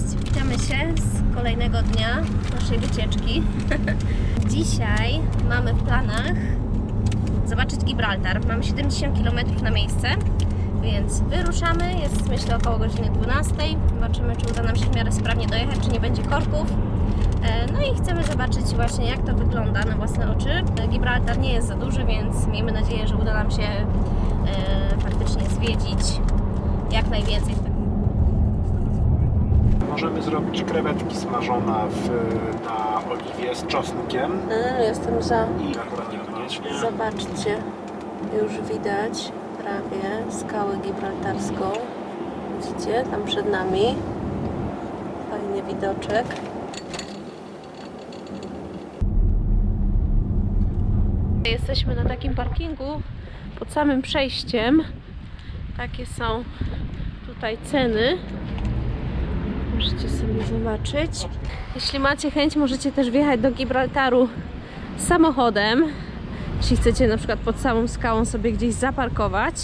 Cześć, witamy się z kolejnego dnia naszej wycieczki. Dzisiaj mamy w planach zobaczyć Gibraltar. Mamy 70 km na miejsce, więc wyruszamy. Jest myślę około godziny 12. Zobaczymy, czy uda nam się w miarę sprawnie dojechać, czy nie będzie korków. E, No i chcemy zobaczyć właśnie jak to wygląda na własne oczy. Gibraltar nie jest za duży, więc miejmy nadzieję, że uda nam się e, faktycznie zwiedzić jak najwięcej Możemy zrobić krewetki smażone w, na oliwie z czosnkiem Mm, Jestem za. i akurat niekoniecznie. Zobaczcie, już widać prawie skałę gibraltarską. Widzicie, tam przed nami. Fajny widoczek. Jesteśmy na takim parkingu pod samym przejściem. Takie są tutaj ceny. Możecie sobie zobaczyć. Jeśli macie chęć, możecie też wjechać do Gibraltaru samochodem. Jeśli chcecie na przykład pod samą skałą sobie gdzieś zaparkować.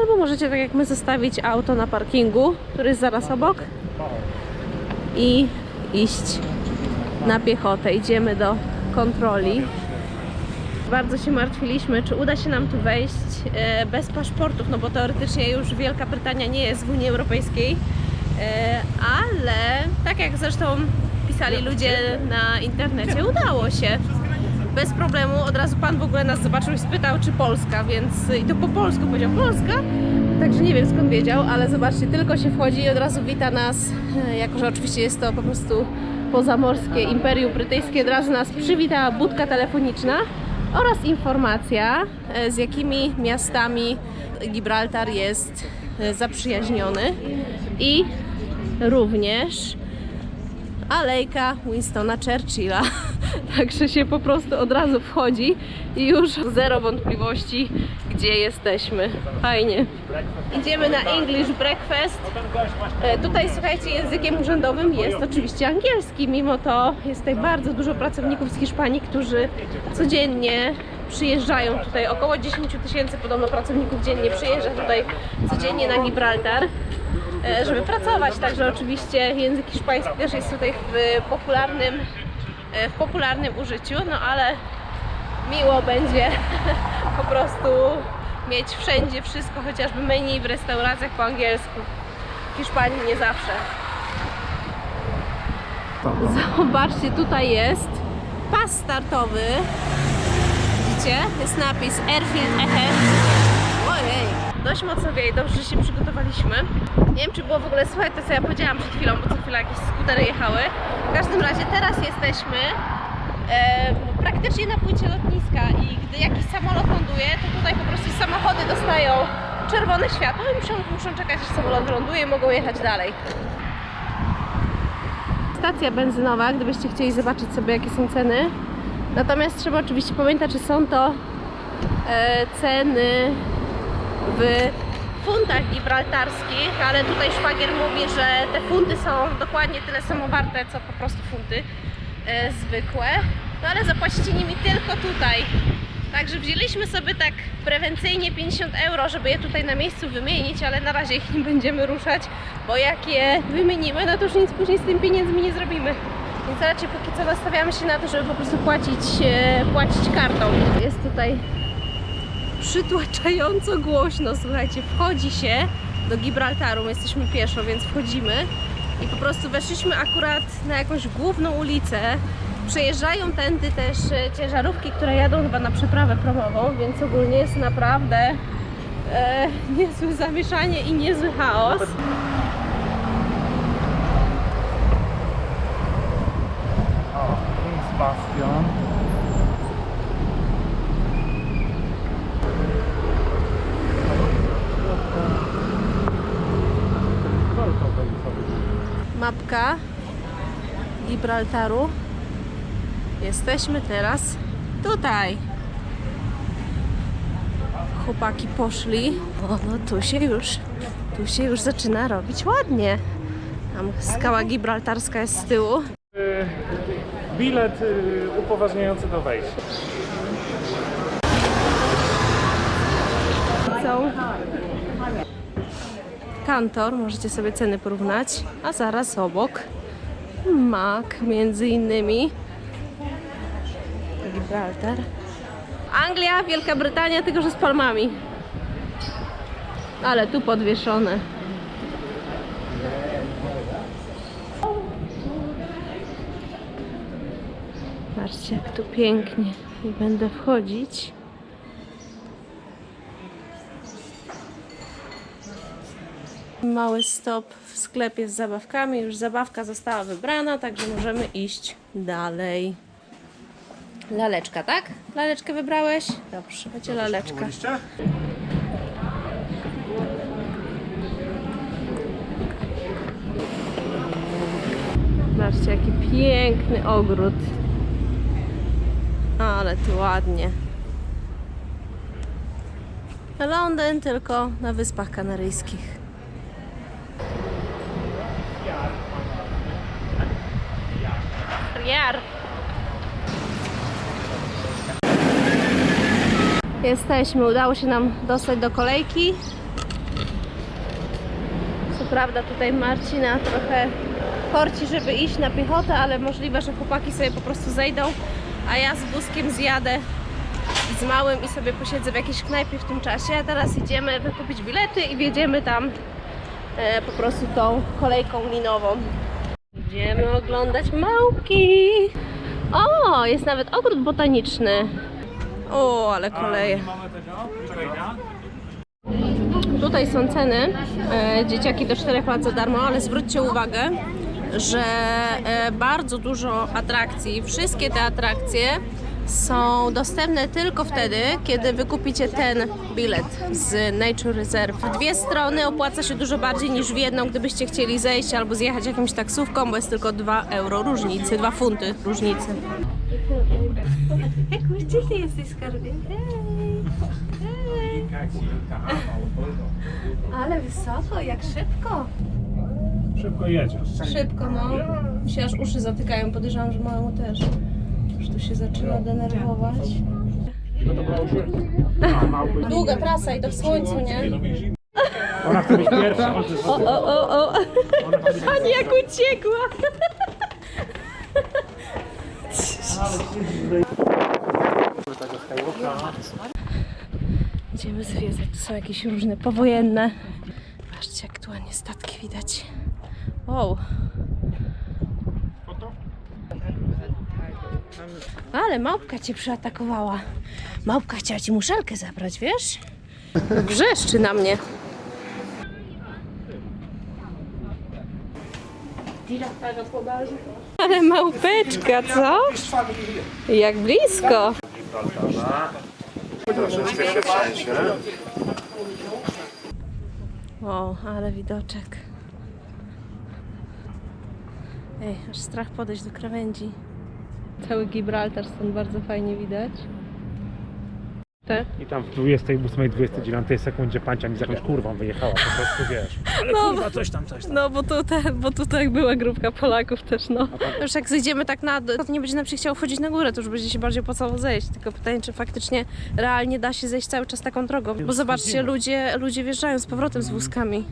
Albo możecie tak jak my zostawić auto na parkingu, który jest zaraz obok i iść na piechotę. Idziemy do kontroli. Bardzo się martwiliśmy, czy uda się nam tu wejść e, bez paszportów, no bo teoretycznie już Wielka Brytania nie jest w Unii Europejskiej, ale tak jak zresztą pisali ludzie na internecie, udało się. Bez problemu, od razu pan w ogóle nas zobaczył i spytał, czy Polska, więc i to po polsku powiedział Polska, także nie wiem skąd wiedział, ale zobaczcie, tylko się wchodzi i od razu wita nas, e, jako że oczywiście jest to po prostu pozamorskie Imperium Brytyjskie, od razu nas przywitała budka telefoniczna oraz informacja, e, z jakimi miastami Gibraltar jest e, zaprzyjaźniony i również alejka Winstona Churchilla. Także się po prostu od razu wchodzi i już zero wątpliwości, gdzie jesteśmy. Fajnie. Idziemy na English Breakfast. E, Tutaj słuchajcie, językiem urzędowym jest oczywiście angielski. Mimo to jest tutaj bardzo dużo pracowników z Hiszpanii, którzy codziennie przyjeżdżają tutaj. Około 10 tysięcy podobno pracowników dziennie przyjeżdża tutaj codziennie na Gibraltar żeby pracować. Także oczywiście język hiszpański też jest tutaj w popularnym, e, w popularnym użyciu, no ale miło będzie po prostu mieć wszędzie wszystko, chociażby menu w restauracjach po angielsku. W Hiszpanii nie zawsze. Zobaczcie, tutaj jest pas startowy. Widzicie? Jest napis Airfield Ahead. Dość mocno wieje, dobrze, że się przygotowaliśmy. Nie wiem, czy było w ogóle słychać to, co ja powiedziałam przed chwilą, bo co chwilę jakieś skutery jechały. W każdym razie teraz jesteśmy e, praktycznie na płycie lotniska i gdy jakiś samolot ląduje, to tutaj po prostu samochody dostają czerwone światło i muszą, muszą czekać, aż samolot wyląduje i mogą jechać dalej. Stacja benzynowa, gdybyście chcieli zobaczyć sobie, jakie są ceny. Natomiast trzeba oczywiście pamiętać, że są to e, ceny w funtach gibraltarskich, ale tutaj szwagier mówi, że te funty są dokładnie tyle samo warte, co po prostu funty e, zwykłe. No ale zapłacicie nimi tylko tutaj. Także wzięliśmy sobie tak prewencyjnie 50 euro, żeby je tutaj na miejscu wymienić, ale na razie ich nie będziemy ruszać, bo jak je wymienimy, no to już nic później z tymi pieniędzmi nie zrobimy. Więc raczej póki co nastawiamy się na to, żeby po prostu płacić, e, płacić kartą. Jest tutaj przytłaczająco głośno, słuchajcie, wchodzi się do Gibraltaru, my jesteśmy pieszo, więc wchodzimy i po prostu weszliśmy akurat na jakąś główną ulicę. Przejeżdżają tędy też e, ciężarówki, które jadą chyba na przeprawę promową, więc ogólnie jest naprawdę e, niezłe zamieszanie i niezły chaos. Mapka Gibraltaru. Jesteśmy teraz tutaj. Chłopaki poszli. O, no tu się już, tu się już zaczyna robić ładnie. Tam skała gibraltarska jest z tyłu. Bilet y, upoważniający do wejścia. Są Kantor, możecie sobie ceny porównać, a zaraz obok Mak między innymi. Gibraltar. Anglia, Wielka Brytania, tylko że z palmami. Ale tu podwieszone. Patrzcie, jak tu pięknie. I będę wchodzić. Mały stop w sklepie z zabawkami. Już zabawka została wybrana, także możemy iść dalej. Laleczka, tak? Laleczkę wybrałeś? Dobrze, będzie laleczka. Zobaczcie, jaki piękny ogród. Ale tu ładnie. Londyn tylko na Wyspach Kanaryjskich. Jar. Jesteśmy, udało się nam dostać do kolejki. Co prawda tutaj Marcina trochę korci, żeby iść na piechotę, ale możliwe, że chłopaki sobie po prostu zejdą, a ja z wózkiem zjadę z małym i sobie posiedzę w jakiejś knajpie w tym czasie. A teraz idziemy wykupić bilety i wjedziemy tam e, po prostu tą kolejką linową. Idziemy oglądać małpki. O, jest nawet ogród botaniczny. O, ale koleje. Tutaj są ceny. E, dzieciaki do 4 lat za darmo, ale zwróćcie uwagę, że e, bardzo dużo atrakcji, wszystkie te atrakcje są dostępne tylko wtedy, kiedy wykupicie ten bilet z Nature Reserve. W dwie strony opłaca się dużo bardziej niż w jedną, gdybyście chcieli zejść albo zjechać jakimś taksówką, bo jest tylko 2 euro różnicy, 2 funty różnicy. Jak uczciwy jesteś, skarbie. Ale wysoko, jak szybko. Szybko jedziesz. Szybko, no. Mi się aż uszy zatykają, podejrzewam, że małemu też. Już tu się zaczyna denerwować. Długa trasa i to w słońcu, nie? Ona chce być pierwsza. O, o, o, o. Pani jak uciekła. Idziemy zwiedzać. Tu są jakieś różne powojenne. Patrzcie, jak tu ładnie statki widać. Wow. Ale małpka cię przyatakowała. Małpka chciała ci muszelkę zabrać, wiesz? Wrzeszczy na mnie. Ale małpeczka, co? Jak blisko. O, ale widoczek. Ej, aż strach podejść do krawędzi. Cały Gibraltar stąd bardzo fajnie widać. Te? I tam w 28, 29 sekundzie pancia mi z jakąś kurwą wyjechała, po prostu wiesz. Ale No. kurwa, coś tam, coś tam. No, bo tutaj, bo tutaj była grupka Polaków też, no. Już jak zejdziemy tak na dół, to nie będzie nam się chciało wchodzić na górę, to już będzie się bardziej opłacało zejść. Tylko pytanie, czy faktycznie realnie da się zejść cały czas taką drogą. Bo zobaczcie, ludzie, ludzie wjeżdżają z powrotem z wózkami.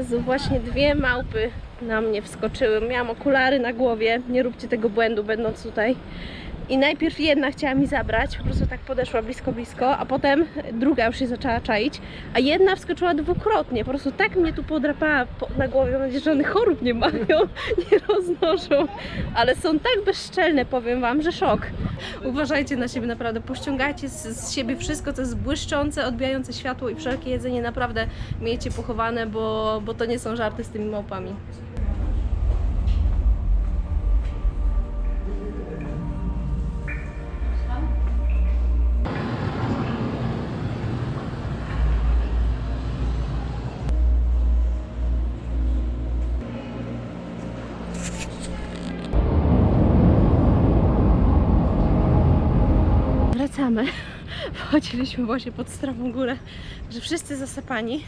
Jezu, właśnie dwie małpy na mnie wskoczyły. Miałam okulary na głowie, nie róbcie tego błędu będąc tutaj. I najpierw jedna chciała mi zabrać, po prostu tak podeszła blisko, blisko, a potem druga już się zaczęła czaić, a jedna wskoczyła dwukrotnie. Po prostu tak mnie tu podrapała po, na głowie, mam nadzieję, że żadnych chorób nie mają, nie roznoszą, ale są tak bezczelne, powiem Wam, że szok. Uważajcie na siebie naprawdę, pościągajcie z, z siebie wszystko, co jest błyszczące, odbijające światło i wszelkie jedzenie naprawdę miejcie pochowane, bo, bo to nie są żarty z tymi małpami. Wchodziliśmy właśnie pod stromą górę, że wszyscy zasypani.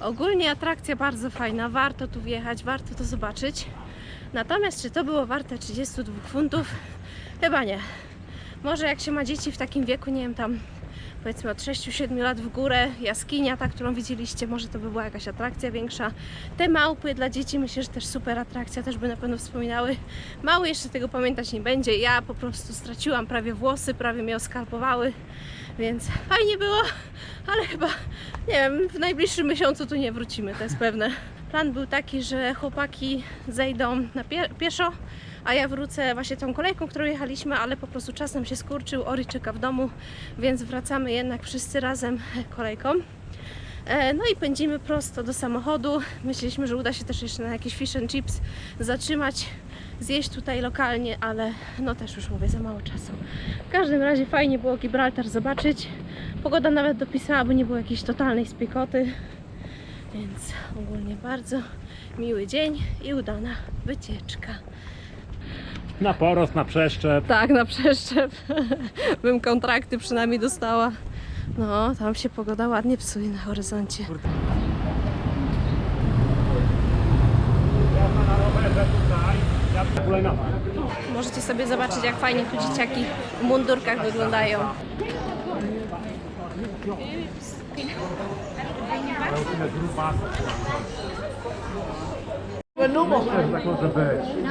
Ogólnie atrakcja bardzo fajna, warto tu wjechać, warto to zobaczyć. Natomiast czy to było warte 32 funtów? Chyba nie. Może jak się ma dzieci w takim wieku, nie wiem, tam powiedzmy od 6-7 lat w górę. Jaskinia, ta, którą widzieliście, może to by była jakaś atrakcja większa. Te małpy dla dzieci myślę, że też super atrakcja, też by na pewno wspominały. Mały jeszcze tego pamiętać nie będzie. Ja po prostu straciłam prawie włosy, prawie mnie oskarpowały, więc fajnie było, ale chyba, nie wiem, w najbliższym miesiącu tu nie wrócimy, to jest pewne. Plan był taki, że chłopaki zejdą na pie pieszo, a ja wrócę właśnie tą kolejką, którą jechaliśmy, ale po prostu czas nam się skurczył, Ori czeka w domu, więc wracamy jednak wszyscy razem kolejką. E, No i pędzimy prosto do samochodu. Myśleliśmy, że uda się też jeszcze na jakieś fish and chips zatrzymać, zjeść tutaj lokalnie, ale no też już mówię, za mało czasu. W każdym razie fajnie było Gibraltar zobaczyć. Pogoda nawet dopisała, bo nie było jakiejś totalnej spiekoty. Więc ogólnie bardzo miły dzień i udana wycieczka. Na porost, na przeszczep. Tak, na przeszczep. Bym kontrakty przynajmniej dostała. No, tam się pogoda ładnie psuje na horyzoncie. Możecie sobie zobaczyć, jak fajnie tu dzieciaki w mundurkach wyglądają. Tak może być.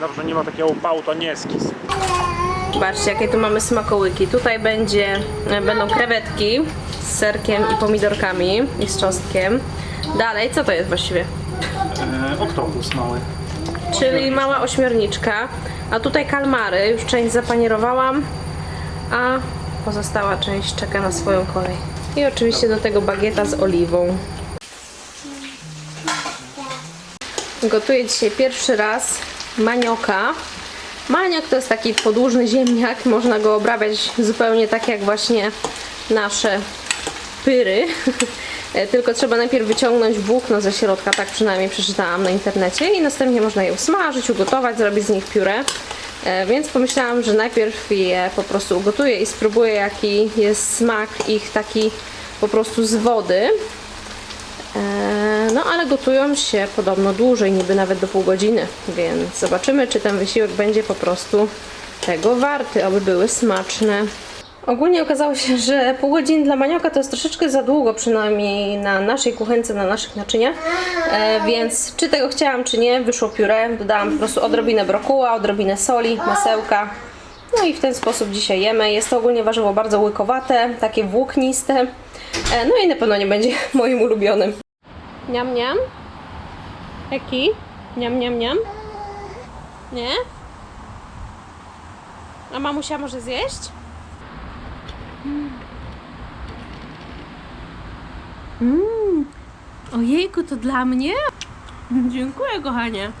Dobrze, nie ma takiego upału, to nie skis. Zobaczcie, jakie tu mamy smakołyki. Tutaj będzie, e, będą krewetki z serkiem i pomidorkami i z czosnkiem. Dalej, co to jest właściwie? E, oktopus mały. Czyli mała ośmiorniczka. A tutaj kalmary, już część zapanierowałam, a pozostała część czeka na swoją kolej. I oczywiście do tego bagieta z oliwą. Gotuję dzisiaj pierwszy raz manioka. Maniok to jest taki podłużny ziemniak, można go obrabiać zupełnie tak jak właśnie nasze pyry. E, Tylko trzeba najpierw wyciągnąć włókno ze środka, tak przynajmniej przeczytałam na internecie i następnie można je usmażyć, ugotować, zrobić z nich pióre. E, Więc pomyślałam, że najpierw je po prostu ugotuję i spróbuję jaki jest smak ich taki po prostu z wody. No ale gotują się podobno dłużej, niby nawet do pół godziny, więc zobaczymy, czy ten wysiłek będzie po prostu tego warty, aby były smaczne. Ogólnie okazało się, że pół godziny dla manioka to jest troszeczkę za długo, przynajmniej na naszej kuchence, na naszych naczyniach, e, więc czy tego chciałam, czy nie, wyszło pióre, dodałam po prostu odrobinę brokuła, odrobinę soli, masełka, no i w ten sposób dzisiaj jemy. Jest to ogólnie warzywo bardzo łykowate, takie włókniste, e, no i na pewno nie będzie moim ulubionym. Niam, niam. Eki? Niam, niam, niam. Nie? A mamusia może zjeść? Mm. Ojejku, to dla mnie? Dziękuję, kochanie.